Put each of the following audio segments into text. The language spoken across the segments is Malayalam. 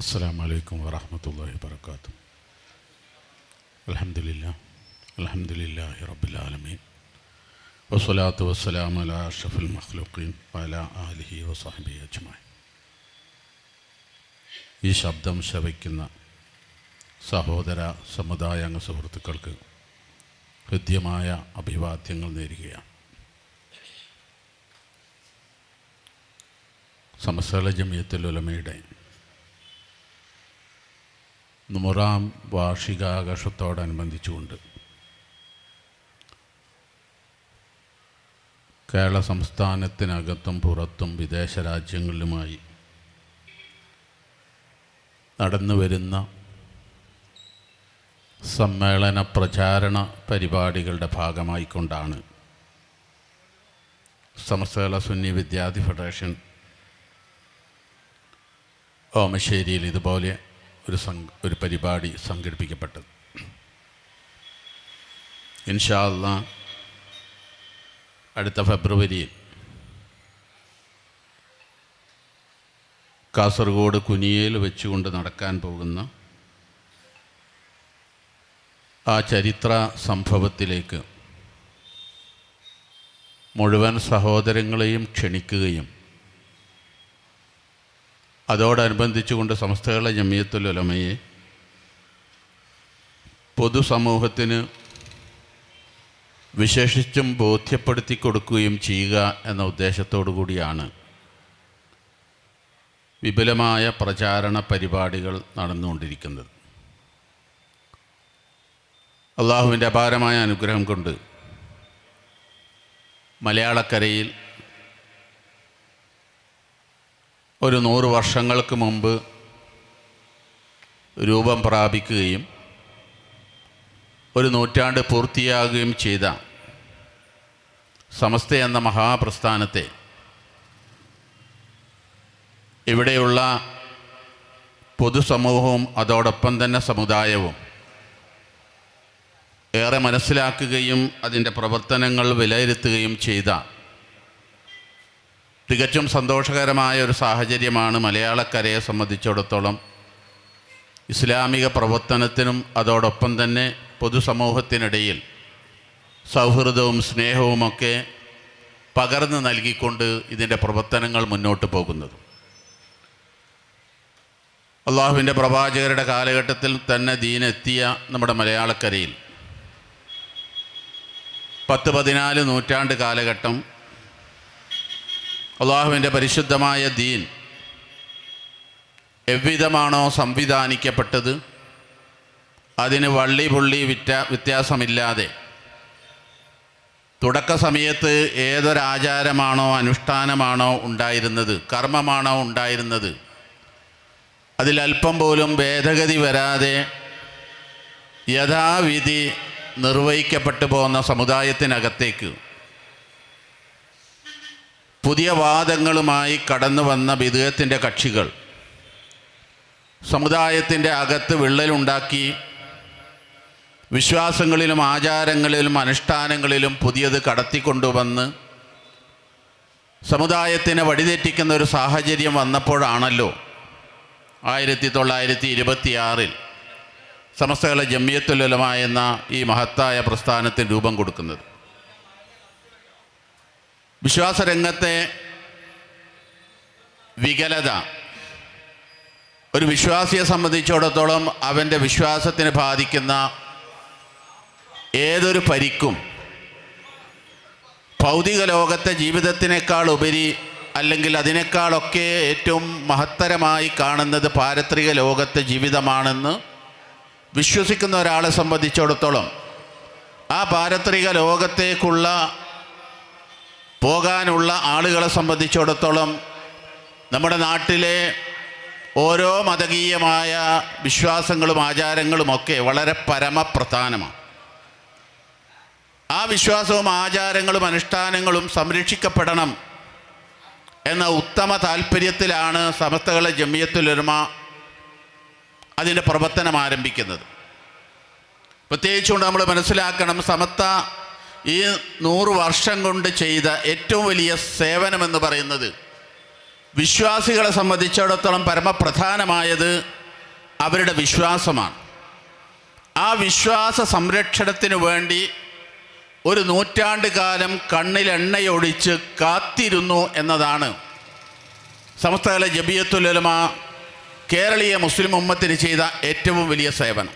السلام عليكم ورحمة الله وبركاته الحمد لله الحمد لله رب العالمين والصلاة والسلام على أشرف المخلوقين وعلى آله وصحبه أجمعين ഈ ശബ്ദം ശ്രവിക്കുന്ന സഹോദര സമുദായാംഗ സുഹൃത്തുക്കൾക്ക് ഹൃദ്യമായ അഭിവാദ്യങ്ങൾ നേരുകയാണ് സമസ്തല ജമിയത്തുൽ ഉലമയുടെ നൂറാം വാർഷികാഘോഷത്തോടനുബന്ധിച്ചുകൊണ്ട് കേരള സംസ്ഥാനത്തിനകത്തും പുറത്തും വിദേശ രാജ്യങ്ങളിലുമായി നടന്നു വരുന്ന സമ്മേളന പ്രചാരണ പരിപാടികളുടെ ഭാഗമായിക്കൊണ്ടാണ് സമസ്തല സുന്നി വിദ്യാർത്ഥി ഫെഡറേഷൻ ഓമശ്ശേരിയിൽ ഇതുപോലെ ഒരു ഒരു പരിപാടി സംഘടിപ്പിക്കപ്പെട്ടത്. ഇൻഷാല്ല അടുത്ത ഫെബ്രുവരിയിൽ കാസർഗോഡ് കുനിയയിൽ വെച്ചുകൊണ്ട് നടക്കാൻ പോകുന്ന ആ ചരിത്ര സംഭവത്തിലേക്ക് മുഴുവൻ സഹോദരങ്ങളെയും ക്ഷണിക്കുകയും അതോടനുബന്ധിച്ചുകൊണ്ട് സംസ്ഥകളെ ജമിയത്തുൽ ഉലമയെ പൊതുസമൂഹത്തിന് വിശേഷിച്ചും ബോധ്യപ്പെടുത്തി കൊടുക്കുകയും ചെയ്യുക എന്ന ഉദ്ദേശത്തോടു കൂടിയാണ് വിപുലമായ പ്രചാരണ പരിപാടികൾ നടന്നുകൊണ്ടിരിക്കുന്നത്. അള്ളാഹുവിന്റെ അപാരമായ അനുഗ്രഹം കൊണ്ട് മലയാളക്കരയിൽ ഒരു നൂറ് വർഷങ്ങൾക്ക് മുമ്പ് രൂപം പ്രാപിക്കുകയും ഒരു നൂറ്റാണ്ട് പൂർത്തിയാകുകയും ചെയ്ത സമസ്ത എന്ന മഹാപ്രസ്ഥാനത്തെ ഇവിടെയുള്ള പൊതുസമൂഹവും അതോടൊപ്പം തന്നെ സമുദായവും ഏറെ മനസ്സിലാക്കുകയും അതിന്റെ പ്രവർത്തനങ്ങൾ വിലയിരുത്തുകയും ചെയ്ത തികച്ചും സന്തോഷകരമായ ഒരു സാഹചര്യമാണ് മലയാളക്കരയെ സംബന്ധിച്ചിടത്തോളം. ഇസ്ലാമിക പ്രവർത്തനത്തിനും അതോടൊപ്പം തന്നെ പൊതുസമൂഹത്തിനിടയിൽ സൗഹൃദവും സ്നേഹവുമൊക്കെ പകർന്നു നൽകിക്കൊണ്ട് ഇതിന്റെ പ്രവർത്തനങ്ങൾ മുന്നോട്ട് പോകുന്നത്. അള്ളാഹുവിന്റെ പ്രവാചകരുടെ കാലഘട്ടത്തിൽ തന്നെ ദീനെത്തിയ നമ്മുടെ മലയാളക്കരയിൽ പത്ത് പതിനാല് നൂറ്റാണ്ട് കാലഘട്ടം അള്ളാഹുവിന്റെ പരിശുദ്ധമായ ദീൻ എவ்விധമാണോ സംവിധാനിക്കപ്പെട്ടത് അതിന് വള്ളി പുള്ളി വിറ്റ വ്യത്യാസമില്ലാതെ. തുടക്ക സമയത്ത് ഏതൊരാചാരമാണോ അനുഷ്ഠാനമാണോ ഉണ്ടായിരുന്നത് കർമ്മമാണോ ഉണ്ടായിരുന്നത് അതിലല്പം പോലും ഭേദഗതി വരാതെ യഥാവിധി നിർവഹിക്കപ്പെട്ടു പോകുന്ന സമുദായത്തിനകത്തേക്ക് പുതിയ വാദങ്ങളുമായി കടന്നു വന്ന വിദേഹത്തിന്റെ കക്ഷികൾ. സമുദായത്തിന്റെ അകത്ത് വിള്ളലുണ്ടാക്കി. വിശ്വാസങ്ങളിലും ആചാരങ്ങളിലും അനുഷ്ഠാനങ്ങളിലും പുതിയത് കടത്തിക്കൊണ്ടുവന്ന്. സമുദായത്തിനെ വഴിതെറ്റിക്കുന്ന ഒരു സാഹചര്യം വന്നപ്പോഴാണല്ലോ ആയിരത്തി തൊള്ളായിരത്തി ഇരുപത്തിയാറിൽ സമസ്തകല ജമ്മിയത്തുലമ എന്ന ഈ മഹത്തായ പ്രസ്ഥാനത്തിന് രൂപം കൊടുക്കുന്നത്. വിശ്വാസരംഗത്തെ വികലത. ഒരു വിശ്വാസിയെ സംബന്ധിച്ചിടത്തോളം അവന്റെ വിശ്വാസത്തിന് ബാധിക്കുന്ന ഏതൊരു പരിക്കും ഭൗതിക ലോകത്തെ ജീവിതത്തിനേക്കാൾ ഉപരി അല്ലെങ്കിൽ അതിനേക്കാളൊക്കെ ഏറ്റവും മഹത്തരമായി കാണുന്നത് പാരത്രിക ലോകത്തെ ജീവിതമാണെന്ന് വിശ്വസിക്കുന്ന ഒരാളെ സംബന്ധിച്ചിടത്തോളം ആ പാരത്രിക ലോകത്തേക്കുള്ള പോകാനുള്ള ആളുകളെ സംബന്ധിച്ചിടത്തോളം നമ്മുടെ നാട്ടിലെ ഓരോ മതകീയമായ വിശ്വാസങ്ങളും ആചാരങ്ങളുമൊക്കെ വളരെ പരമപ്രധാനമാണ്. ആ വിശ്വാസവും ആചാരങ്ങളും അനുഷ്ഠാനങ്ങളും സംരക്ഷിക്കപ്പെടണം എന്ന ഉത്തമ താല്പര്യത്തിലാണ് സമസ്തകളെ ജമിയത്തുലൊരുമ അതിന്റെ പ്രവർത്തനം ആരംഭിക്കുന്നത്. പ്രത്യേകിച്ചുകൊണ്ട് നമ്മൾ മനസ്സിലാക്കണം സമത്ത ഈ നൂറ് വർഷം കൊണ്ട് ചെയ്ത ഏറ്റവും വലിയ സേവനമെന്ന് പറയുന്നത് വിശ്വാസികളെ സംബന്ധിച്ചിടത്തോളം പരമപ്രധാനമായത് അവരുടെ വിശ്വാസമാണ്. ആ വിശ്വാസ സംരക്ഷണത്തിന് വേണ്ടി ഒരു നൂറ്റാണ്ട് കാലം കണ്ണിൽ എണ്ണയൊഴിച്ച് കാത്തിരുന്നു എന്നതാണ് സമസ്തകാല ജബിയത്തുലമ കേരളീയ മുസ്ലിം ഉമ്മത്തിന് ചെയ്ത ഏറ്റവും വലിയ സേവനം.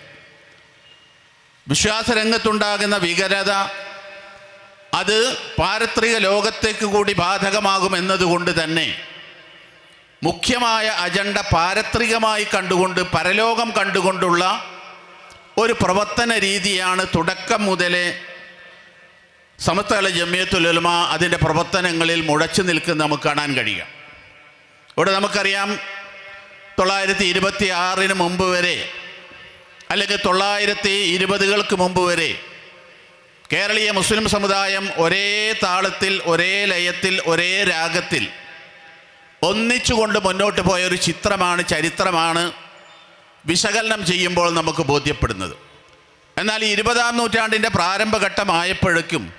വിശ്വാസരംഗത്തുണ്ടാകുന്ന വികരത അത് പാരത്രിക ലോകത്തേക്ക് കൂടി ബാധകമാകുമെന്നതുകൊണ്ട് തന്നെ മുഖ്യമായ അജണ്ട പാരത്രികമായി കണ്ടുകൊണ്ട് പരലോകം കണ്ടുകൊണ്ടുള്ള ഒരു പ്രവർത്തന രീതിയാണ് തുടക്കം മുതലേ സമസ്തല ജമിയത്തുലമ അതിന്റെ പ്രവർത്തനങ്ങളിൽ മുഴച്ചു നിൽക്കുന്ന നമുക്ക് കാണാൻ കഴിയുക ഇവിടെ നമുക്കറിയാം തൊള്ളായിരത്തി ഇരുപത്തി ആറിന് മുമ്പ് വരെ അല്ലെങ്കിൽ തൊള്ളായിരത്തി ഇരുപതുകൾക്ക് മുമ്പ് വരെ കേരളീയ മുസ്ലിം സമുദായം ഒരേ താളത്തിൽ ഒരേ ലയത്തിൽ ഒരേ രാഗത്തിൽ ഒന്നിച്ചുകൊണ്ട് മുന്നോട്ട് പോയ ഒരു ചിത്രമാണ് ചരിത്രമാണ് വിശകലനം ചെയ്യുമ്പോൾ നമുക്ക് ബോധ്യപ്പെടുന്നത്. എന്നാൽ ഈ ഇരുപതാം നൂറ്റാണ്ടിന്റെ പ്രാരംഭഘട്ടമായപ്പോഴേക്കും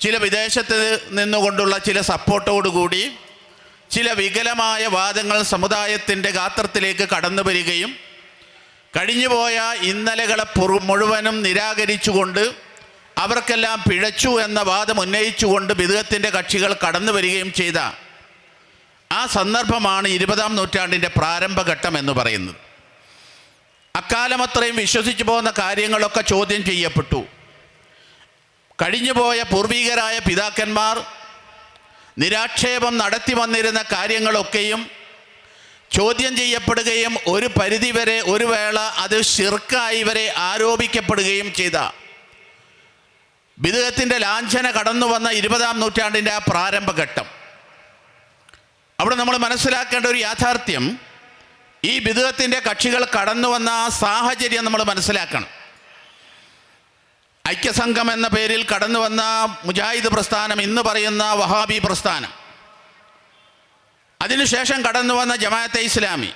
ചില വിദേശത്ത് നിന്നുകൊണ്ടുള്ള ചില സപ്പോർട്ടോടുകൂടി ചില വികലമായ വാദങ്ങൾ സമുദായത്തിന്റെ ഗാത്രത്തിലേക്ക് കടന്നു വരികയും കഴിഞ്ഞുപോയ ഇന്നലകളെ മുഴുവനും നിരാകരിച്ചുകൊണ്ട് അവർക്കെല്ലാം പിഴച്ചു എന്ന വാദം ഉന്നയിച്ചുകൊണ്ട് ബിദുഗത്തിന്റെ കക്ഷികൾ കടന്നു വരികയും ചെയ്ത ആ സന്ദർഭമാണ് ഇരുപതാം നൂറ്റാണ്ടിന്റെ പ്രാരംഭഘട്ടം എന്ന് പറയുന്നത്. അക്കാലം അത്രയും വിശ്വസിച്ചു പോകുന്ന കാര്യങ്ങളൊക്കെ ചോദ്യം ചെയ്യപ്പെട്ടു. കഴിഞ്ഞുപോയ പൂർവികരായ പിതാക്കന്മാർ നിരാക്ഷേപം നടത്തി വന്നിരുന്ന കാര്യങ്ങളൊക്കെയും ചോദ്യം ചെയ്യപ്പെടുകയും ഒരു പരിധിവരെ ഒരു വേള അത് ശിർക്കായി വരെ ആരോപിക്കപ്പെടുകയും ചെയ്ത ബിദുഗത്തിന്റെ ലാഞ്ചന കടന്നു വന്ന ഇരുപതാം നൂറ്റാണ്ടിന്റെ ആ പ്രാരംഭഘട്ടം. അവിടെ നമ്മൾ മനസ്സിലാക്കേണ്ട ഒരു യാഥാർത്ഥ്യം ഈ ബിദുഗത്തിന്റെ കക്ഷികൾ കടന്നു വന്ന ആ സാഹചര്യം നമ്മൾ മനസ്സിലാക്കണം. ഐക്യസംഘം എന്ന പേരിൽ കടന്നു വന്ന മുജാഹിദ് പ്രസ്ഥാനം ഇന്ന് പറയുന്ന വഹാബി പ്രസ്ഥാനം. അതിനുശേഷം കടന്നു വന്ന ജമാഅത്തെ ഇസ്ലാമി.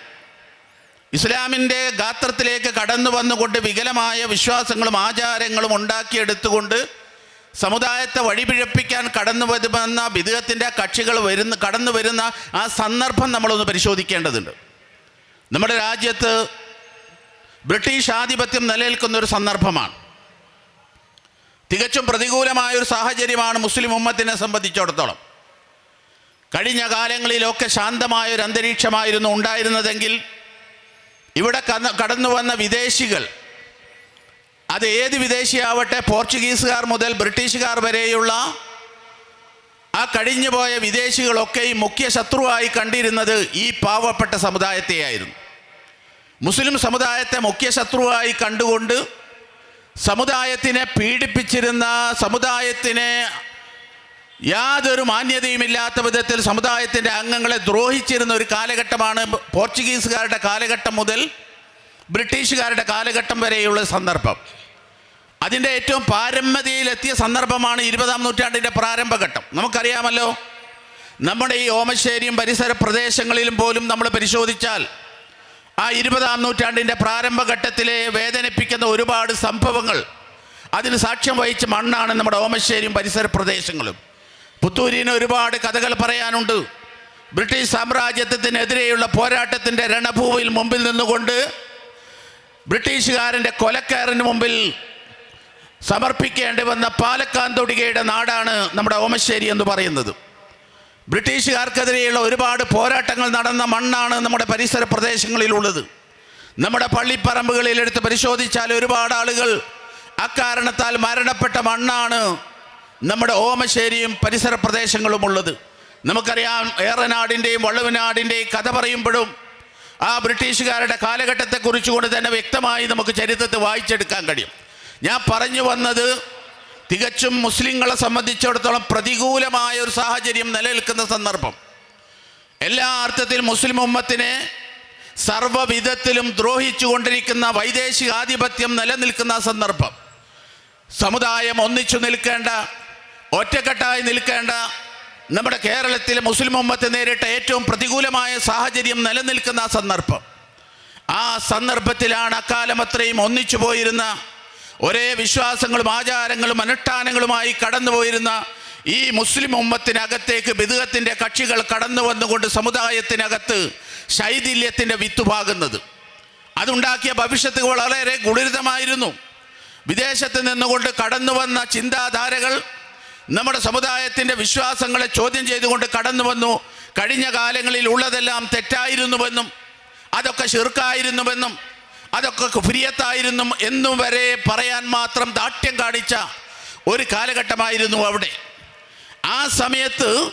ഇസ്ലാമിന്റെ ഗാത്രത്തിലേക്ക് കടന്നു വന്നുകൊണ്ട് വികലമായ വിശ്വാസങ്ങളും ആചാരങ്ങളും ഉണ്ടാക്കിയെടുത്തുകൊണ്ട് സമുദായത്തെ വഴിപിഴപ്പിക്കാൻ കടന്നു വരുമെന്ന വിധേയത്തിന്റെ കക്ഷികൾ വരുന്ന കടന്നു വരുന്ന ആ സന്ദർഭം നമ്മളൊന്ന് പരിശോധിക്കേണ്ടതുണ്ട്. നമ്മുടെ രാജ്യത്ത് ബ്രിട്ടീഷ് ആധിപത്യം നിലനിൽക്കുന്ന ഒരു സന്ദർഭമാണ്. തികച്ചും പ്രതികൂലമായ ഒരു സാഹചര്യമാണ് മുസ്ലിം ഉമ്മത്തിനെ സംബന്ധിച്ചിടത്തോളം. കഴിഞ്ഞ കാലങ്ങളിലൊക്കെ ശാന്തമായ ഒരു അന്തരീക്ഷമായിരുന്നു ഉണ്ടായിരുന്നതെങ്കിൽ ഇവിടെ കടന്നു വന്ന വിദേശികൾ അത് ഏത് വിദേശിയാവട്ടെ പോർച്ചുഗീസുകാർ മുതൽ ബ്രിട്ടീഷുകാർ വരെയുള്ള ആ കഴിഞ്ഞുപോയ വിദേശികളൊക്കെയും മുഖ്യ ശത്രുവായി കണ്ടിരുന്നത് ഈ പാവപ്പെട്ട സമുദായത്തെയായിരുന്നു. മുസ്ലിം സമുദായത്തെ മുഖ്യ ശത്രുവായി കണ്ടുകൊണ്ട് സമുദായത്തിനെ പീഡിപ്പിച്ചിരുന്ന സമുദായത്തിനെ യാതൊരു മാന്യതയുമില്ലാത്ത വിധത്തിൽ സമുദായത്തിന്റെ അംഗങ്ങളെ ദ്രോഹിച്ചിരുന്ന ഒരു കാലഘട്ടമാണ് പോർച്ചുഗീസുകാരുടെ കാലഘട്ടം മുതൽ ബ്രിട്ടീഷുകാരുടെ കാലഘട്ടം വരെയുള്ള സന്ദർഭം. അതിന്റെ ഏറ്റവും പാരമ്യതയിലെത്തിയ സന്ദർഭമാണ് ഇരുപതാം നൂറ്റാണ്ടിന്റെ പ്രാരംഭഘട്ടം. നമുക്കറിയാമല്ലോ നമ്മുടെ ഈ ഓമശ്ശേരിയും പരിസര പ്രദേശങ്ങളിലും പോലും നമ്മൾ പരിശോധിച്ചാൽ ആ ഇരുപതാം നൂറ്റാണ്ടിന്റെ പ്രാരംഭഘട്ടത്തിലെ വേദനിപ്പിക്കുന്ന ഒരുപാട് സംഭവങ്ങൾ അതിന് സാക്ഷ്യം വഹിച്ച മണ്ണാണ് നമ്മുടെ ഓമശ്ശേരിയും പരിസര പ്രദേശങ്ങളും. പുത്തൂരിന് ഒരുപാട് കഥകൾ പറയാനുണ്ട്. ബ്രിട്ടീഷ് സാമ്രാജ്യത്തിനെതിരെയുള്ള പോരാട്ടത്തിന്റെ രണഭൂമിയിൽ മുമ്പിൽ നിന്നുകൊണ്ട് ബ്രിട്ടീഷുകാരന്റെ കൊലക്കാരന് മുമ്പിൽ സമർപ്പിക്കേണ്ടി വന്ന പാലക്കാൻ തൊടികയുടെ നാടാണ് നമ്മുടെ ഓമശ്ശേരി എന്ന് പറയുന്നത്. ബ്രിട്ടീഷുകാർക്കെതിരെയുള്ള ഒരുപാട് പോരാട്ടങ്ങൾ നടന്ന മണ്ണാണ് നമ്മുടെ പരിസര പ്രദേശങ്ങളിലുള്ളത്. നമ്മുടെ പള്ളിപ്പറമ്പുകളിൽ എടുത്ത് പരിശോധിച്ചാൽ ഒരുപാട് ആളുകൾ അക്കാരണത്താൽ മരണപ്പെട്ട മണ്ണാണ് നമ്മുടെ ഓമശ്ശേരിയും പരിസര പ്രദേശങ്ങളും ഉള്ളത്. നമുക്കറിയാം ഏറനാടിന്റെയും വള്ളുവനാടിന്റെയും കഥ പറയുമ്പോഴും ആ ബ്രിട്ടീഷുകാരുടെ കാലഘട്ടത്തെക്കുറിച്ചുകൊണ്ട് തന്നെ വ്യക്തമായി നമുക്ക് ചരിത്രത്തെ വായിച്ചെടുക്കാൻ കഴിയും. ഞാൻ പറഞ്ഞു വന്നത് തികച്ചും മുസ്ലിങ്ങളെ സംബന്ധിച്ചിടത്തോളം പ്രതികൂലമായ ഒരു സാഹചര്യം നിലനിൽക്കുന്ന സന്ദർഭം. എല്ലാ അർത്ഥത്തിൽ മുസ്ലിം ഉമ്മത്തിനെ സർവവിധത്തിലും ദ്രോഹിച്ചുകൊണ്ടിരിക്കുന്ന വൈദേശിക ആധിപത്യം നിലനിൽക്കുന്ന സന്ദർഭം. സമുദായം ഒന്നിച്ചു നിൽക്കേണ്ട ഒറ്റക്കെട്ടായി നിൽക്കേണ്ട നമ്മുടെ കേരളത്തിലെ മുസ്ലിം ഉമ്മത്ത് നേരിട്ട ഏറ്റവും പ്രതികൂലമായ സാഹചര്യം നിലനിൽക്കുന്ന സന്ദർഭം. ആ സന്ദർഭത്തിലാണ് അക്കാലം അത്രയും ഒന്നിച്ചു പോയിരുന്ന ഒരേ വിശ്വാസങ്ങളും ആചാരങ്ങളും അനുഷ്ഠാനങ്ങളുമായി കടന്നുപോയിരുന്ന ഈ മുസ്ലിം ഉമ്മത്തിനകത്തേക്ക് ബിദുഹത്തിന്റെ കക്ഷികൾ കടന്നു വന്നുകൊണ്ട് സമുദായത്തിനകത്ത് ശൈഥില്യത്തിന്റെ വിത്ത് പാകുന്നത് അതുണ്ടാക്കിയ ഭവിഷ്യത്ത് വളരെ ഗുണിതമായിരുന്നു വിദേശത്ത് നിന്നുകൊണ്ട് കടന്നു വന്ന ചിന്താധാരകൾ നമ്മുടെ സമുദായത്തിന്റെ വിശ്വാസങ്ങളെ ചോദ്യം ചെയ്തുകൊണ്ട് കടന്നു വന്നു. കഴിഞ്ഞ കാലങ്ങളിൽ ഉള്ളതെല്ലാം തെറ്റായിരുന്നുവെന്നും അതൊക്കെ ഷിർക്കായിരുന്നുവെന്നും അതൊക്കെ കുഫിരിയത്തായിരുന്നു എന്നും വരെ പറയാൻ മാത്രം ദാഠ്യം കാണിച്ച ഒരു കാലഘട്ടമായിരുന്നു അവിടെ. ആ സമയത്ത്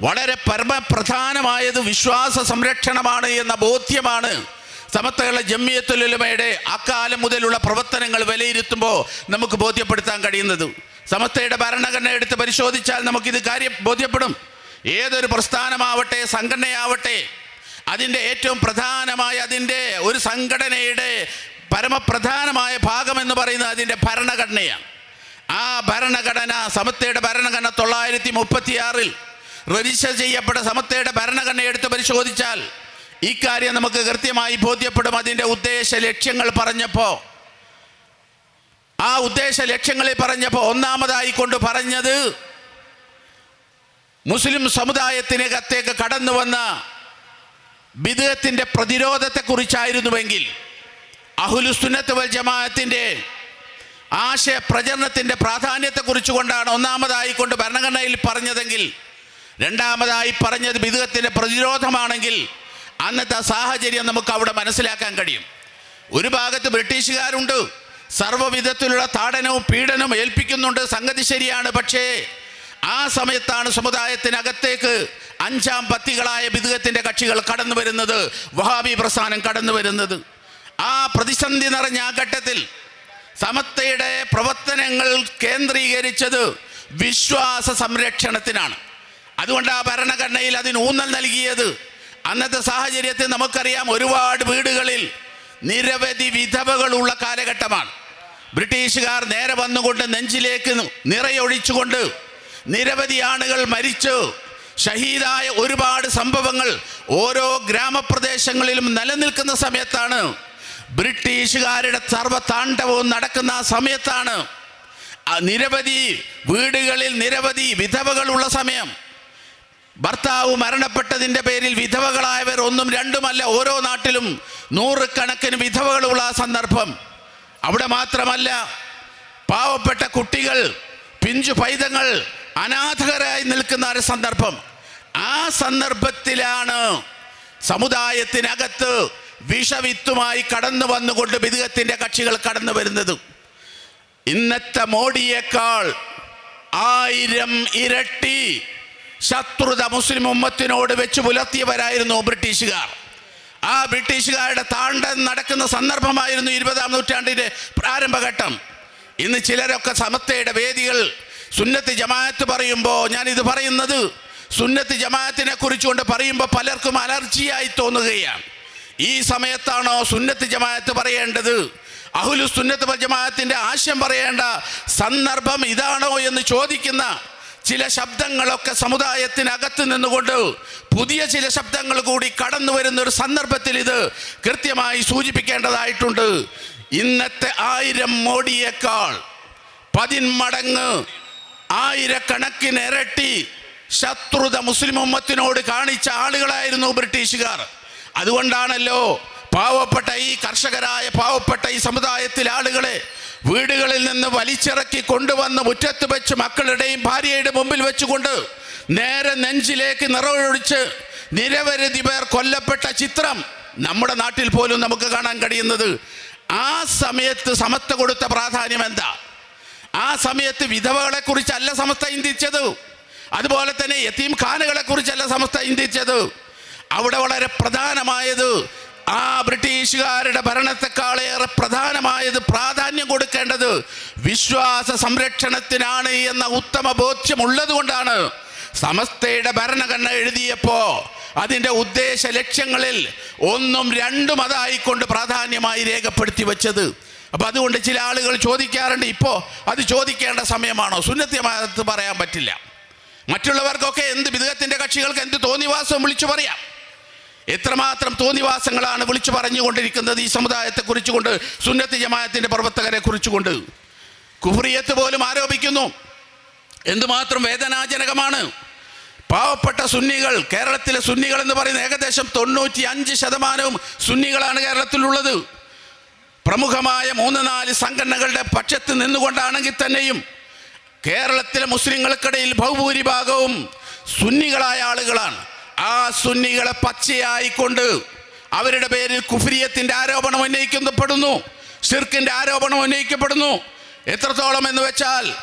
വളരെ പരമപ്രധാനമായത് വിശ്വാസ സംരക്ഷണമാണ് എന്ന ബോധ്യമാണ് സമത്തകളുടെ ജമ്മിയത്തുലുലമയുടെ അക്കാലം മുതലുള്ള പ്രവർത്തനങ്ങൾ വിലയിരുത്തുമ്പോൾ നമുക്ക് ബോധ്യപ്പെടുത്താൻ കഴിയുന്നത്. സമസ്തയുടെ ഭരണഘടന എടുത്ത് പരിശോധിച്ചാൽ നമുക്കിത് കാര്യം ബോധ്യപ്പെടും. ഏതൊരു പ്രസ്ഥാനമാവട്ടെ സംഘടനയാവട്ടെ അതിന്റെ ഏറ്റവും പ്രധാനമായ അതിന്റെ ഒരു സംഘടനയുടെ പരമപ്രധാനമായ ഭാഗം എന്ന് പറയുന്നത് അതിന്റെ ഭരണഘടനയാണ്. ആ ഭരണഘടന സമത്തയുടെ ഭരണഘടന തൊള്ളായിരത്തി മുപ്പത്തിയാറിൽ രജിസ്റ്റർ ചെയ്യപ്പെട്ട സമത്തയുടെ ഭരണഘടന എടുത്ത് പരിശോധിച്ചാൽ ഇക്കാര്യം നമുക്ക് കൃത്യമായി ബോധ്യപ്പെടും. അതിന്റെ ഉദ്ദേശ ലക്ഷ്യങ്ങൾ പറഞ്ഞപ്പോൾ ആ ഉദ്ദേശ ലക്ഷ്യങ്ങളിൽ പറഞ്ഞപ്പോൾ ഒന്നാമതായി കൊണ്ട് പറഞ്ഞത് മുസ്ലിം സമുദായത്തിനകത്തേക്ക് കടന്നു വന്ന ബിദത്തിന്റെ പ്രതിരോധത്തെക്കുറിച്ചായിരുന്നുവെങ്കിൽ അഹുലുസുന്നത്ത് വൽ ജമാഅത്തിന്റെ ആശയ പ്രചരണത്തിന്റെ കൊണ്ടാണ് ഒന്നാമതായി കൊണ്ട് ഭരണഘടനയിൽ പറഞ്ഞതെങ്കിൽ രണ്ടാമതായി പറഞ്ഞത് ബിദത്തിന്റെ പ്രതിരോധമാണെങ്കിൽ അന്നത്തെ സാഹചര്യം നമുക്ക് അവിടെ മനസ്സിലാക്കാൻ കഴിയും. ഒരു ഭാഗത്ത് ബ്രിട്ടീഷുകാരുണ്ട് സർവവിധത്തിലുള്ള താടനവും പീഡനവും ഏൽപ്പിക്കുന്നുണ്ട് സംഗതി ശരിയാണ് പക്ഷേ ആ സമയത്താണ് സമുദായത്തിനകത്തേക്ക് അഞ്ചാം പത്തികളായ ബിദുഗത്തിന്റെ കക്ഷികൾ കടന്നു വരുന്നത് വഹാബി പ്രസ്ഥാനം കടന്നു വരുന്നത്. ആ പ്രതിസന്ധി നിറഞ്ഞ ആ ഘട്ടത്തിൽ സമത്തയുടെ പ്രവർത്തനങ്ങൾ കേന്ദ്രീകരിച്ചത് വിശ്വാസ സംരക്ഷണത്തിനാണ്. അതുകൊണ്ട് ആ ഭരണഘടനയിൽ അതിന് ഊന്നൽ നൽകിയത്. അന്നത്തെ സാഹചര്യത്തിൽ നമുക്കറിയാം ഒരുപാട് വീടുകളിൽ നിരവധി വിധവകളുള്ള കാലഘട്ടമാണ്. ബ്രിട്ടീഷുകാർ നേരെ വന്നുകൊണ്ട് നെഞ്ചിലേക്ക് നിറയൊഴിച്ചുകൊണ്ട് നിരവധി ആണുകൾ മരിച്ചു. ഷഹീദായ ഒരുപാട് സംഭവങ്ങൾ ഓരോ ഗ്രാമപ്രദേശങ്ങളിലും നിലനിൽക്കുന്ന സമയത്താണ്. ബ്രിട്ടീഷുകാരുടെ സർവതാണ്ഡവവും നടക്കുന്ന ആ സമയത്താണ്. നിരവധി വീടുകളിൽ നിരവധി വിധവകളുള്ള സമയം. ഭർത്താവ് മരണപ്പെട്ടതിന്റെ പേരിൽ വിധവകളായവർ ഒന്നും രണ്ടുമല്ല ഓരോ നാട്ടിലും നൂറുകണക്കിന് വിധവകളുള്ള ആ സന്ദർഭം. അവിടെ മാത്രമല്ല പാവപ്പെട്ട കുട്ടികൾ പിഞ്ചു പൈതങ്ങൾ അനാഥകരായി നിൽക്കുന്ന ഒരു സന്ദർഭം. ആ സന്ദർഭത്തിലാണ് സമുദായത്തിനകത്ത് വിഷവിത്തുമായി കടന്നു വന്നുകൊണ്ട് ബിദുഗത്തിന്റെ കക്ഷികൾ കടന്നു വരുന്നത്. ഇന്നത്തെ മോഡിയേക്കാൾ ആയിരം ഇരട്ടി ശത്രുത മുസ്ലിം ഉമ്മത്തിനോട് വെച്ച് പുലർത്തിയവരായിരുന്നു ബ്രിട്ടീഷുകാർ. ആ ബ്രിട്ടീഷുകാരുടെ താണ്ടൻ നടക്കുന്ന സന്ദർഭമായിരുന്നു ഇരുപതാം നൂറ്റാണ്ടിന്റെ പ്രാരംഭഘട്ടം. ഇന്ന് ചിലരൊക്കെ സമത്തയുടെ വേദികൾ സുന്നത്ത് ജമാഅത്ത് പറയുമ്പോൾ ഞാൻ ഇത് പറയുന്നത് സുന്നത്ത് ജമാഅത്തിനെ കുറിച്ചുകൊണ്ട് പറയുമ്പോൾ പലർക്കും അലർജിയായി തോന്നുകയാണ്. ഈ സമയത്താണോ സുന്നത്ത് ജമാഅത്ത് പറയേണ്ടത്? അഹുലു സുന്നത്ത് ജമാഅത്തിന്റെ ആശയം പറയേണ്ട സന്ദർഭം ഇതാണോ എന്ന് ചോദിക്കുന്ന ചില ശബ്ദങ്ങളൊക്കെ സമുദായത്തിനകത്ത് നിന്നുകൊണ്ട് പുതിയ ചില ശബ്ദങ്ങൾ കൂടി കടന്നു വരുന്ന ഒരു സന്ദർഭത്തിൽ ഇത് കൃത്യമായി സൂചിപ്പിക്കേണ്ടതായിട്ടുണ്ട്. ഇന്നത്തെ ആയിരം മോടിയേക്കാൾ പതിന്മടങ്ങ് ആയിരക്കണക്കിന് ഇരട്ടി ശത്രുത മുസ്ലിം ഉമ്മത്തിനോട് കാണിച്ച ആളുകളായിരുന്നു ബ്രിട്ടീഷുകാർ. അതുകൊണ്ടാണല്ലോ പാവപ്പെട്ട ഈ കർഷകരായ പാവപ്പെട്ട ഈ സമുദായത്തിലെ ആളുകളെ വീടുകളിൽ നിന്ന് വലിച്ചിറക്കി കൊണ്ടുവന്ന് മുറ്റത്ത് വെച്ച് മക്കളുടെയും ഭാര്യയുടെ മുമ്പിൽ വെച്ചുകൊണ്ട് നേരെ നെഞ്ചിലേക്ക് നിറവൊഴിച്ച് നിരവധി പേർ കൊല്ലപ്പെട്ട ചിത്രം നമ്മുടെ നാട്ടിൽ പോലും നമുക്ക് കാണാൻ കഴിയുന്നത്. ആ സമയത്ത് സമത്വ കൊടുത്ത പ്രാധാന്യം എന്താ? ആ സമയത്ത് വിധവകളെ കുറിച്ചല്ല സമസ്ത ചിന്തിച്ചത്. അതുപോലെ തന്നെ യത്തീം ഖാനുകളെ കുറിച്ചല്ല സമസ്ത ചിന്തിച്ചത്. അവിടെ വളരെ പ്രധാനമായത് ആ ബ്രിട്ടീഷുകാരുടെ ഭരണത്തെക്കാളേറെ പ്രധാനമായത് പ്രാധാന്യം കൊടുക്കേണ്ടത് വിശ്വാസ സംരക്ഷണത്തിനാണ് എന്ന ഉത്തമ ബോധ്യമുള്ളത് കൊണ്ടാണ്. സമസ്തയുടെ ഭരണഘടന എഴുതിയപ്പോൾ അതിന്റെ ഉദ്ദേശ ലക്ഷ്യങ്ങളിൽ ഒന്നും രണ്ടും അതായിക്കൊണ്ട് പ്രാധാന്യമായി രേഖപ്പെടുത്തി വെച്ചത്. അപ്പം അതുകൊണ്ട് ചില ആളുകൾ ചോദിക്കാറുണ്ട് ഇപ്പോൾ അത് ചോദിക്കേണ്ട സമയമാണോ? സുന്നത്യമായത് പറയാൻ പറ്റില്ല. മറ്റുള്ളവർക്കൊക്കെ എന്ത് വിധത്തിന്റെ കക്ഷികൾക്ക് എന്ത് തോന്നിവാസം വിളിച്ചു പറയാം? എത്രമാത്രം തോന്നിവാസങ്ങളാണ് വിളിച്ചു പറഞ്ഞുകൊണ്ടിരിക്കുന്നത് ഈ സമുദായത്തെ കുറിച്ചുകൊണ്ട് സുന്നത്ത് ജമാഅത്തിന്റെ പ്രവർത്തകരെ കുറിച്ചുകൊണ്ട്? കുഫ്രിയത്ത് പോലും ആരോപിക്കുന്നു. എന്തുമാത്രം വേദനാജനകമാണ്. പാവപ്പെട്ട സുന്നികൾ കേരളത്തിലെ സുന്നികൾ എന്ന് പറയുന്ന ഏകദേശം തൊണ്ണൂറ്റി അഞ്ച് ശതമാനവും സുന്നികളാണ് കേരളത്തിലുള്ളത്. പ്രമുഖമായ മൂന്ന് നാല് സംഘടനകളുടെ പക്ഷത്ത് നിന്നുകൊണ്ടാണെങ്കിൽ തന്നെയും കേരളത്തിലെ മുസ്ലിങ്ങൾക്കിടയിൽ ബഹുഭൂരിഭാഗവും സുന്നികളായ ആളുകളാണ്. ആ സുന്നികളെ പച്ചയായിക്കൊണ്ട് അവരുടെ പേരിൽ കുഫ്രിയത്തിന്റെ ആരോപണം ഉന്നയിക്കപ്പെടുന്നു. ഷിർക്കിന്റെ ആരോപണം ഉന്നയിക്കപ്പെടുന്നു. എത്രത്തോളം എന്ന് വെച്ചാൽ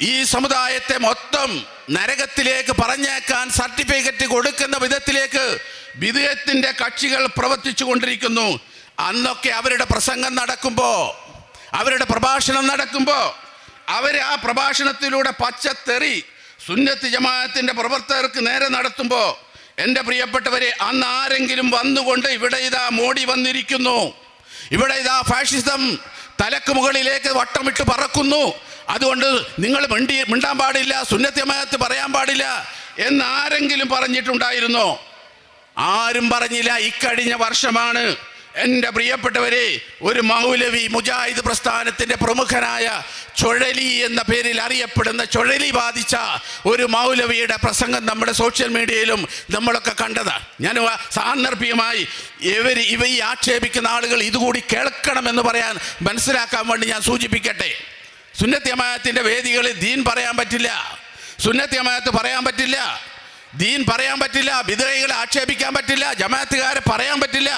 ഈ സമുദായത്തെ മൊത്തം നരകത്തിലേക്ക് പറഞ്ഞേക്കാൻ സർട്ടിഫിക്കറ്റ് കൊടുക്കുന്ന വിധത്തിലേക്ക് വിധേയത്തിന്റെ കക്ഷികൾ പ്രവർത്തിച്ചു കൊണ്ടിരിക്കുന്നു. അന്നൊക്കെ അവരുടെ പ്രസംഗം നടക്കുമ്പോൾ അവരുടെ പ്രഭാഷണം നടക്കുമ്പോൾ അവർ ആ പ്രഭാഷണത്തിലൂടെ പച്ചത്തെറി സുന്നത്ത് ജമാഅത്തിന്റെ പ്രവർത്തകർക്ക് നേരെ നടത്തുമ്പോൾ എന്റെ പ്രിയപ്പെട്ടവരെ അന്ന് ആരെങ്കിലും വന്നുകൊണ്ട് ഇവിടെ ഇതാ മോടി വന്നിരിക്കുന്നു. ഇവിടെ ഇതാ ഫാഷിസം തലക്ക് മുകളിലേക്ക് വട്ടമിട്ട് പറക്കുന്നു. അതുകൊണ്ട് നിങ്ങൾ മിണ്ടി മിണ്ടാൻ പാടില്ല സുന്നത്യമായത്ത് പറയാൻ പാടില്ല എന്ന് ആരെങ്കിലും പറഞ്ഞിട്ടുണ്ടായിരുന്നോ? ആരും പറഞ്ഞില്ല ഇക്കഴിഞ്ഞ വർഷമാണ് എന്റെ പ്രിയപ്പെട്ടവരെ ഒരു മൗലവി മുജാഹിദ് പ്രസ്ഥാനത്തിന്റെ പ്രമുഖനായ ചുഴലി എന്ന പേരിൽ അറിയപ്പെടുന്ന ചുഴലി ബാധിച്ച ഒരു മൗലവിയുടെ പ്രസംഗം നമ്മുടെ സോഷ്യൽ മീഡിയയിലും നമ്മളൊക്കെ കണ്ടതാണ് ഞാൻ സാന്ദർഭികമായി ഇവർ ഇവ ഈ ആക്ഷേപിക്കുന്ന ആളുകൾ ഇതുകൂടി കേൾക്കണമെന്ന് പറയാൻ മനസ്സിലാക്കാൻ വേണ്ടി ഞാൻ സൂചിപ്പിക്കട്ടെ. സുന്നത്യമായത്തിന്റെ വേദികളിൽ ദീൻ പറയാൻ പറ്റില്ല. സുന്നത്യമായത്ത് പറയാൻ പറ്റില്ല. ദീൻ പറയാൻ പറ്റില്ല വിദ്രഹികളെ ആക്ഷേപിക്കാൻ പറ്റില്ല ജമാഅത്തുകാരെ പറയാൻ പറ്റില്ല.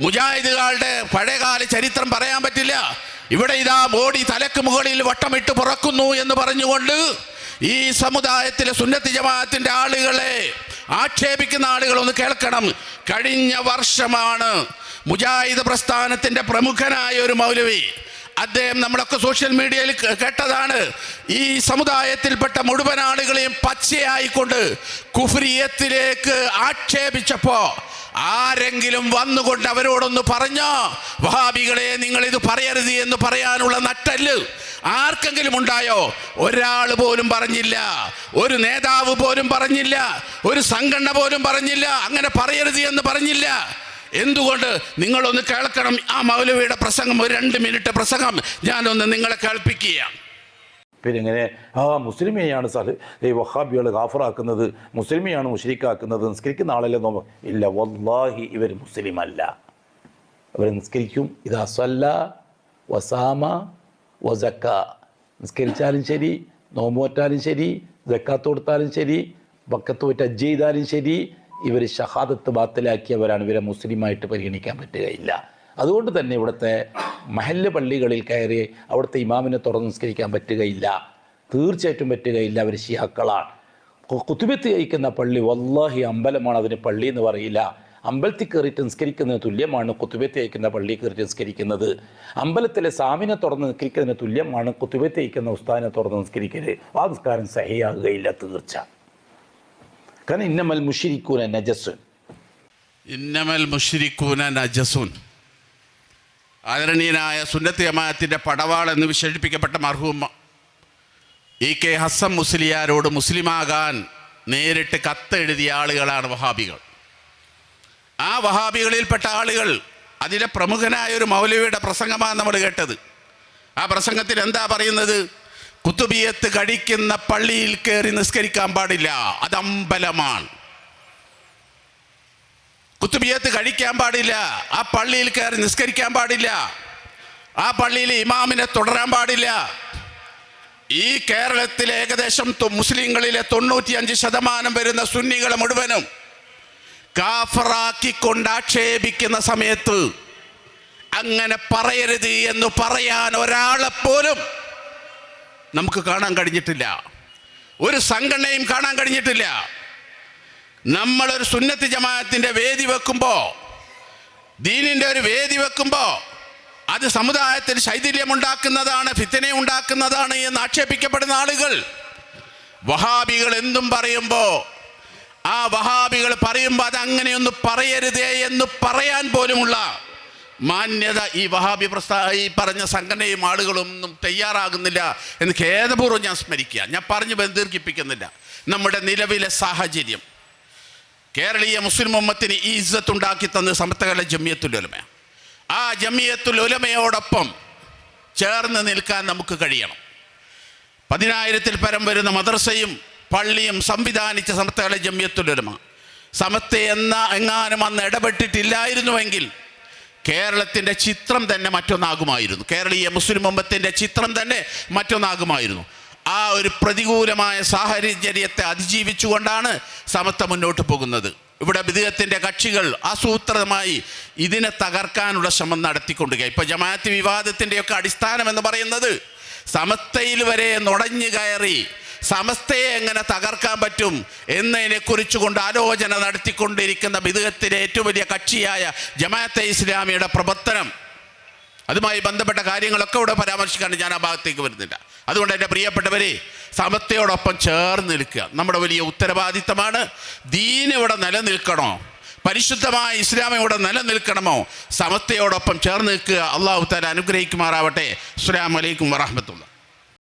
മുജാഹിദുകളുടെ പഴയകാല ചരിത്രം പറയാൻ പറ്റില്ല. ഇവിടെ ഇതാ ബോഡി തലക്ക് മുകളിൽ വട്ടമിട്ട് പുറക്കുന്നു എന്ന് പറഞ്ഞുകൊണ്ട് ഈ സമുദായത്തിലെ സുന്നത്തി ജമാഅത്തിന്റെ ആളുകളെ ആക്ഷേപിക്കുന്ന ആളുകളൊന്ന് കേൾക്കണം. കഴിഞ്ഞ വർഷമാണ് മുജാഹിദ് പ്രസ്ഥാനത്തിന്റെ പ്രമുഖനായ ഒരു മൗലവി അദ്ദേഹം നമ്മളൊക്കെ സോഷ്യൽ മീഡിയയിൽ കേട്ടതാണ്. ഈ സമുദായത്തിൽപ്പെട്ട മുഴുവൻ ആളുകളെയും പച്ചയായിക്കൊണ്ട് കുഫ്രിയത്തിലേക്ക് ആക്ഷേപിച്ചപ്പോ ആരെങ്കിലും വന്നുകൊണ്ട് അവരോടൊന്ന് പറഞ്ഞോ വഹാബികളെ നിങ്ങൾ ഇത് പറയരുത് എന്ന് പറയാനുള്ള നട്ടൽ ആർക്കെങ്കിലും ഉണ്ടായോ? ഒരാൾ പോലും പറഞ്ഞില്ല. ഒരു നേതാവ് പോലും പറഞ്ഞില്ല. ഒരു സംഘടന പോലും പറഞ്ഞില്ല. അങ്ങനെ പറയരുത് എന്ന് പറഞ്ഞില്ല. എന്തുകൊണ്ട്? നിങ്ങളൊന്ന് കേൾക്കണം. ആ മൗലവിയുടെ പ്രസംഗം ഒരു രണ്ട് മിനിറ്റ് പ്രസംഗം. ഞാനൊന്ന് നിങ്ങളെ കേൾപ്പിക്കുകയാണ്. പിന്നെ ഇങ്ങനെ ആ മുസ്ലിമിനെയാണ് സാർ ഈ വഹാബികൾ ഗാഫറാക്കുന്നത് മുസ്ലിമിയാണ് മുഷരിക്കാക്കുന്നത് നിസ്കരിക്കുന്ന ആളല്ലേ നോമ്പ് ഇല്ല വല്ലാഹി ഇവർ മുസ്ലിം അല്ല അവർ നിസ്കരിക്കും ഇത് അസല്ല വസാമ വസക്ക. നിസ്കരിച്ചാലും ശരി നോമ്പോറ്റാലും ശരി ജക്കാത്ത് കൊടുത്താലും ശരി ബക്കത്ത് പോയിട്ട് അജ്ജ് ചെയ്താലും ശരി ഇവർ ഷഹാദത്ത് ബാത്തിലാക്കിയവരാണ് ഇവരെ മുസ്ലിമായിട്ട് പരിഗണിക്കാൻ പറ്റുകയില്ല. അതുകൊണ്ട് തന്നെ ഇവിടുത്തെ മഹല്ല് പള്ളികളിൽ കയറി അവിടുത്തെ ഇമാമിനെ തുറന്ന് നിസ്കരിക്കാൻ പറ്റുകയില്ല. തീർച്ചയായിട്ടും പറ്റുകയില്ല അവർ ഷിയാക്കളാണ് കുത്തുബത്ത് കഴിക്കുന്ന പള്ളി വല്ലാഹി അമ്പലമാണ് അതിന് പള്ളി എന്ന് പറയില്ല. അമ്പലത്തിൽ കയറിയിട്ട് നിസ്കരിക്കുന്നതിന് തുല്യമാണ് കുത്തുബത്ത് അയക്കുന്ന പള്ളി കയറിയിട്ട് നിസ്കരിക്കുന്നത്. അമ്പലത്തിലെ സാമിനെ തുറന്ന് നിസ്കരിക്കുന്നതിന് തുല്യമാണ് കുത്തുബത്ത് അയക്കുന്ന ഉസ്താദിനെ തുറന്ന് നിസ്കരിക്കൽ. ആ നിസ്കാരം സഹിയാകുകയില്ല തീർച്ച. കാരണം ഇന്നമൽ മുഷിരിക്കൂന നജസ്സുൻ ഇന്നമൽ മുഷിരിക്കൂന നജസുൻ. ആദരണീയനായ സുന്നത്തി ജമാഅത്തിന്റെ പടവാൾ എന്ന് വിശേഷിപ്പിക്കപ്പെട്ട മർഹൂം ഇ കെ ഹസൻ മുസ്ലിയാരോട് മുസ്ലിമാകാൻ നേരിട്ട് കത്തെഴുതിയ ആളുകളാണ് വഹാബികൾ. ആ വഹാബികളിൽപ്പെട്ട ആളുകൾ അതിലെ പ്രമുഖനായ ഒരു മൗലവിയുടെ പ്രസംഗമാണ് നമ്മൾ കേട്ടത്. ആ പ്രസംഗത്തിൽ എന്താ പറയുന്നത്? കുത്തുബിയത്ത് കഴിക്കുന്ന പള്ളിയിൽ കയറി നിസ്കരിക്കാൻ പാടില്ല. അത് അമ്പലമാണ്. കുത്തുബിയത്ത് കഴിക്കാൻ പാടില്ല. ആ പള്ളിയിൽ കയറി നിസ്കരിക്കാൻ പാടില്ല. ആ പള്ളിയിൽ ഇമാമിനെ തുടരാൻ പാടില്ല. ഈ കേരളത്തിലെ ഏകദേശം മുസ്ലിങ്ങളിലെ തൊണ്ണൂറ്റിയഞ്ച് ശതമാനം വരുന്ന സുന്നികളെ മുഴുവനും കാഫറാക്കിക്കൊണ്ട് ആക്ഷേപിക്കുന്ന സമയത്ത് അങ്ങനെ പറയരുത് എന്ന് പറയാൻ ഒരാളെപ്പോലും നമുക്ക് കാണാൻ കഴിഞ്ഞിട്ടില്ല. ഒരു സംഘടനയും കാണാൻ കഴിഞ്ഞിട്ടില്ല. നമ്മളൊരു സുന്നത്ത് ജമാഅത്തിന്റെ വേദി വെക്കുമ്പോൾ ദീനിന്റെ ഒരു വേദി വെക്കുമ്പോൾ അത് സമുദായത്തിൽ ശൈഥില്യമുണ്ടാക്കുന്നതാണ് ഫിത്തനെ ഉണ്ടാക്കുന്നതാണ് എന്ന് ആക്ഷേപിക്കപ്പെടുന്ന ആളുകൾ. വഹാബികൾ എന്തും പറയുമ്പോൾ ആ വഹാബികൾ പറയുമ്പോൾ അത് അങ്ങനെയൊന്ന് പറയരുതേ എന്ന് പറയാൻ പോലുമുള്ള മാന്യത ഈ വഹാബി പ്രസ്ഥാ ഈ പറഞ്ഞ സംഘടനയും ആളുകളൊന്നും തയ്യാറാകുന്നില്ല എന്ന് ഖേദപൂർവം ഞാൻ സ്മരിക്കുക. ഞാൻ പറഞ്ഞു ബന്ധീർഘിപ്പിക്കുന്നില്ല നമ്മുടെ നിലവിലെ സാഹചര്യം. കേരളീയ മുസ്ലിം ഉമ്മത്തിന് ഈ ഇജ്ജത്ത് ഉണ്ടാക്കി തന്ന സമത്തകല ജമിയത്തുൽ ഉലമ ആ ജമിയത്തുൽ ഉലമയോടൊപ്പം ചേർന്ന് നിൽക്കാൻ നമുക്ക് കഴിയണം. പതിനായിരത്തിൽ പരം വരുന്ന മദർസയും പള്ളിയും സംവിധാനിച്ച സമത്തകളെ ജമ്യത്തുൽ ഉലമ സമത്തെ എന്ന എങ്ങാനും അന്ന് ഇടപെട്ടിട്ടില്ലായിരുന്നുവെങ്കിൽ കേരളത്തിന്റെ ചിത്രം തന്നെ മറ്റൊന്നാകുമായിരുന്നു. കേരളീയ മുസ്ലിം മുമ്പത്തിന്റെ ചിത്രം തന്നെ മറ്റൊന്നാകുമായിരുന്നു. ആ ഒരു പ്രതികൂലമായ സാഹചര്യത്തെ അതിജീവിച്ചുകൊണ്ടാണ് സമത്വം മുന്നോട്ട് പോകുന്നത്. ഇവിടെ വിദേഹത്തിന്റെ കക്ഷികൾ ആസൂത്രിതമായി ഇതിനെ തകർക്കാനുള്ള ശ്രമം നടത്തിക്കൊണ്ടുക ഇപ്പോൾ ജമാഅത്ത് വിവാദത്തിന്റെയൊക്കെ അടിസ്ഥാനം എന്ന് പറയുന്നത് സമസ്തയിൽ വരെ നുടഞ്ഞു കയറി സമസ്തയെ എങ്ങനെ തകർക്കാൻ പറ്റും എന്നതിനെ കുറിച്ചുകൊണ്ട് ആലോചന നടത്തിക്കൊണ്ടിരിക്കുന്ന വിദേഹത്തിലെ ഏറ്റവും വലിയ കക്ഷിയായ ജമാഅത്തെ ഇസ്ലാമിയുടെ പ്രവർത്തനം. അതുമായി ബന്ധപ്പെട്ട കാര്യങ്ങളൊക്കെ ഇവിടെ പരാമർശിക്കാണ്ട് ഞാൻ ആ ഭാഗത്തേക്ക് വരുന്നില്ല. അതുകൊണ്ട് എന്റെ പ്രിയപ്പെട്ടവരെ സമത്വയോടൊപ്പം ചേർന്ന് നിൽക്കുക. നമ്മുടെ വലിയ ഉത്തരവാദിത്തമാണ് ദീൻ ഇവിടെ നിലനിൽക്കണോ? പരിശുദ്ധമായ ഇസ്ലാം ഇവിടെ നിലനിൽക്കണമോ? സമത്വയോടൊപ്പം ചേർന്ന് നിൽക്കുക. അള്ളാഹു താല അനുഗ്രഹിക്കുമാറാവട്ടെ. അസ്സലാമു വലൈക്കും വറഹമത്തുള്ള